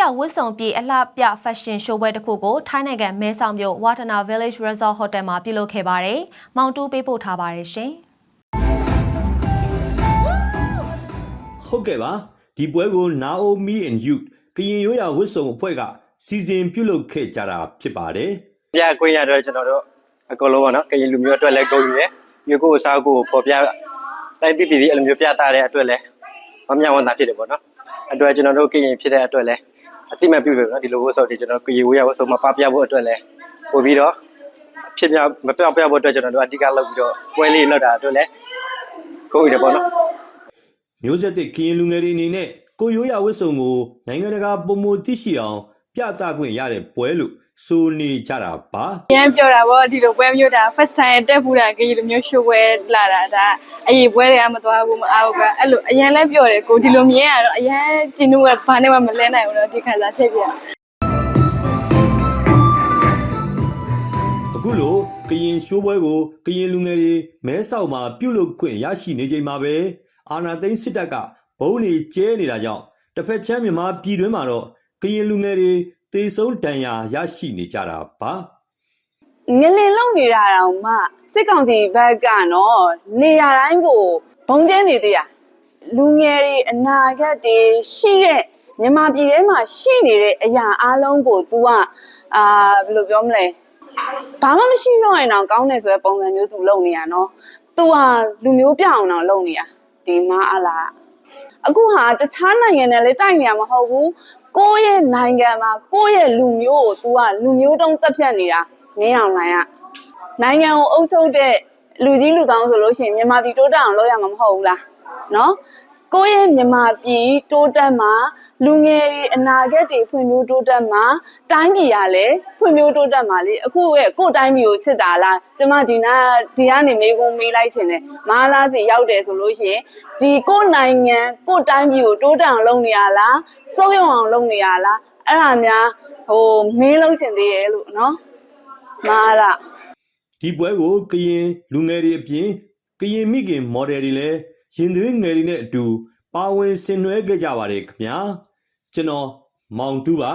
ရဝတ်စုံပြေအလှပြ fashion show ပွဲတစ်ခုကိုထိုင်းနိုင်ငံမဲဆောက်မြို့ Watana Village Resort Hotel မှာပြုလုပ်ခဲ့ပါတယ်။မောင်တူးပေးပို့ထားပါတယ်ရှင်။ဟုတ်ကဲ့ပါဒီပွဲကို Naomi and Youth ကရင်ရိုးရာဝတ်စုံအဖွဲ့ကစီစဉ်ပြုလုပ်ခဲ့ကြတာဖြစ်ပါတယ်ပြခွင့်ရတော့ကျွန်တော်တို့အကုန်လုံးပေါ့နော်ကရင်လူမျိုးအတွက်လည်းဂုဏ်ယူရယ်မြို့ကိုယ်အစားကိုယ်ပေါ်ပြတိုက်တိပြည်ဒီအဲ့လိုမျိုးပြသတဲ့အတွက်လည်းမမြောက်ဝမ်းသာဖြစ်တယ်ပေါ့နော်အတွက်ကျွန်တော်တို့ကရင်ဖြစ်တဲ့အတွက်လည်း အတိမတ်ပြုပြီပေါ့နော်ဒီလိုဝတ်စုံတွေကျွန်တော်ကရင်ဝေးရဝတ်စုံမှာပပြဖို့အတွက်လည်းပို့ပြီးတော့ဖြစ်ပြမပြောက်ပြဖို့အတွက်ကျွန်တော်တို့အဓိကလုပ်ပြီးတော့ပွဲလေးလောက်တာအတွက်လည်းဂုဏ်ယူတယ်ပေါ့နော်မျိုးဆက်သစ်ကရင်လူငယ်တွေအနေနဲ့ကိုရိုးရာဝတ်စုံကိုနိုင်ငံတကာပုံမသိရှိအောင် ပြသခွင့်ရတဲ့ပွဲလို့ဆိုနေကြတာပါရမ်းပြောတာဗောဒီလိုပွဲမျိုးဒါ first time တက်ဖူးတာကြီးလိုမျိုးရှိုးပွဲလာတာဒါအရေးပွဲတွေကမသွားဘူးမအားဘူးကအဲ့လိုအရန်လဲပြောတယ်ကိုဒီလိုမြင်ရတော့အရန်ကျင်းတို့ကဘာနဲ့မှမလဲနိုင်ဘူးတော့ဒီခါစားချက်ပြအခုလိုကရင်ရှိုးပွဲကိုကရင်လူငယ်တွေမဲဆောက်မှာပြုလုပ်ခွင့်ရရှိနေချိန်မှာပဲအာနာသိန်းစစ်တပ်ကဘုံနေကျဲနေတာကြောင့်တစ်ဖက်ချမ်းမြန်မာပြည်တွင်းမှာတော့က ရင်လူငယ်တွေတေဆုံးဒဏ်ရာရရှိနေကြတာပါ ငလင်လုံနေတာတောင်မှစစ်ကောင်စီဘက်ကနော်နေရာတိုင်းကိုဘုံကျဲနေသေးရလူငယ်တွေအနာဂတ်တွေရှိတဲ့မြန်မာပြည်ထဲမှာရှိနေတဲ့အရာအလုံးကို तू ကအာဘယ်လိုပြောမလဲဘာမှမရှိတော့ရင်တော့ကောင်းတယ်ဆိုတဲ့ပုံစံမျိုး तू လုပ်နေရနော် तू ကလူမျိုးပြောင်းအောင်လုပ်နေရဒီမှာအလား အခုဟာတခြားနိုင်ငံနဲ့လည်းတိုက်နေရမှာမဟုတ်ဘူးကိုယ့်ရဲ့နိုင်ငံမှာကိုယ့်ရဲ့လူမျိုးကို तू ကလူမျိုးတုံးတက်ဖြတ်နေတာမင်းအောင်နိုင်ကနိုင်ငံကိုအုပ်ချုပ်တဲ့လူကြီးလူကောင်းဆိုလို့ရှိရင်မြန်မာပြည်တိုးတက်အောင်လုပ်ရမှာမဟုတ်ဘူးလားနော် ကိုယ့်ရဲ့မြန်မာပြည်တိုးတက်မှာလူငယ်တွေအနာဂတ်တွေဖွံ့ဖြိုးတိုးတက်မှာတိုင်းပြည်ကလည်းဖွံ့ဖြိုးတိုးတက်မှာလေအခုရဲ့ကိုယ့်တိုင်းပြည်ကိုချစ်တာလားကျမဒီနာဒီကနေမေးခွန်းမေးလိုက်ခြင်းနဲ့မဟာလားစီရောက်တယ်ဆိုလို့ရှိရင်ဒီကိုယ့်နိုင်ငံကိုယ့်တိုင်းပြည်ကိုတိုးတက်အောင်လုပ်နေရလားစိုးရုံအောင်လုပ်နေရလားအဲ့ဒါများဟိုမေးလို့ချင်သေးရဲ့လို့နော်မဟာလားဒီပွဲကိုကရင်လူငယ်တွေအပြင်ကရင်မိခင်မော်ဒယ်တွေလည်း ရင်သွေးငယ်တွေနဲ့အတူပါဝင်ဆင်နွှဲခဲ့ကြပါတယ်ခင်ဗျာကျွန်တော်မောင်တူးပါ